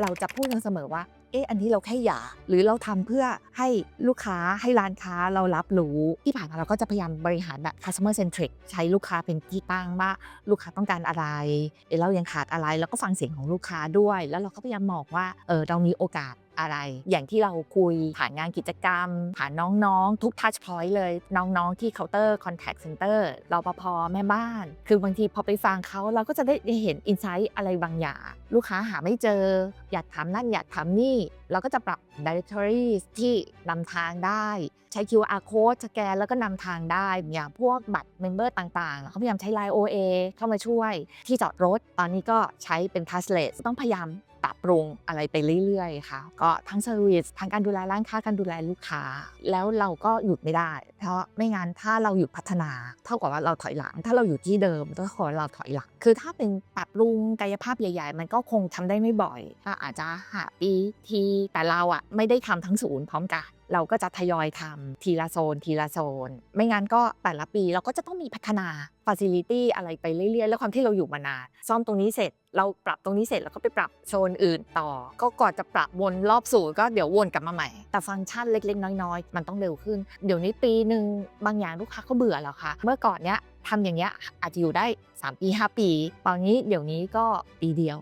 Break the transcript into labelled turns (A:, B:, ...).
A: เราจะพูดกันเสมอว่า เอ๊ะ อันนี้เราแค่อยากหรือเราทำเพื่อให้ลูกค้าให้ร้านค้าเรารับรู้ ที่ผ่านมาเราก็จะพยายามบริหารแบบ customer centric ใช้ลูกค้าเป็นที่ตั้งว่าลูกค้าต้องการอะไร เรายังขาดอะไร แล้วก็ฟังเสียงของลูกค้าด้วย แล้วเราก็พยายามบอกว่า เออ เรามีโอกาส อะไร อย่างที่เราคุยผ่านงานกิจกรรม ผ่านน้องๆ ทุก touch point เลย น้องๆ ที่เคาน์เตอร์ contact center รปภแม่บ้าน คือบางทีพอไปฟังเขาเราก็จะได้เห็น insight อะไรบางอย่าง ลูกค้าหาไม่เจอ อยากถามนั่นอยากถามนี่ เราก็จะปรับ directory ที่นำทางได้ ใช้ QR code สแกนแล้วก็นำทางได้อย่างพวกบัตร member ต่างๆ เขาพยายามใช้ Line OA เข้ามาช่วย ที่จอดรถ ตอนนี้ก็ใช้เป็น touchless ต้องพยายาม ปรับปรุงอะไรไปเรื่อยๆค่ะ ก็ทั้งเซอร์วิสทั้งการดูแลร้านค้าการดูแลลูกค้า แล้วเราก็หยุดไม่ได้ เพราะไม่งั้นถ้าเราหยุดพัฒนา เท่ากับว่าเราถอยหลัง ถ้าเราอยู่ที่เดิมเท่ากับว่าเราถอยหลัง คือถ้าเป็นปรับปรุงกายภาพใหญ่ๆ มันก็คงทำได้ไม่บ่อยก็อาจจะหาปีทีแต่เราอะไม่ได้ทำทั้งศูนย์พร้อมกันเราก็จะทยอยทำทีละโซน ทีละโซน ไม่งั้นก็แต่ละปีเราก็จะต้องมีพัฒนาฟ a ซิลิตี้อะไรไปเรื่อยๆ แล้วความที่เราอยู่มานาน ซ่อมตรงนี้เสร็จ เราปรับตรงนี้เสร็จแล้วก็ไปปรับโซนอื่นต่อ ก็ก่อนจะปรับวนรอบศูนย์ก็เดี๋ยววนกลับมาใหม่ แต่ฟังก์ชันเล็กๆ น้อยๆ มันต้องเร็วขึ้น เดี๋ยวนี้ปีหนึ่งบางอย่างลูกค้าก็เบื่อแล้วค่ะ เมื่อก่อนเนี้ยทำอย่างเงี้ยอาจจะอยู่ได้ 3 ปี 5 ปีตอนนี้เดี๋ยวนี้ก็ปีเดียว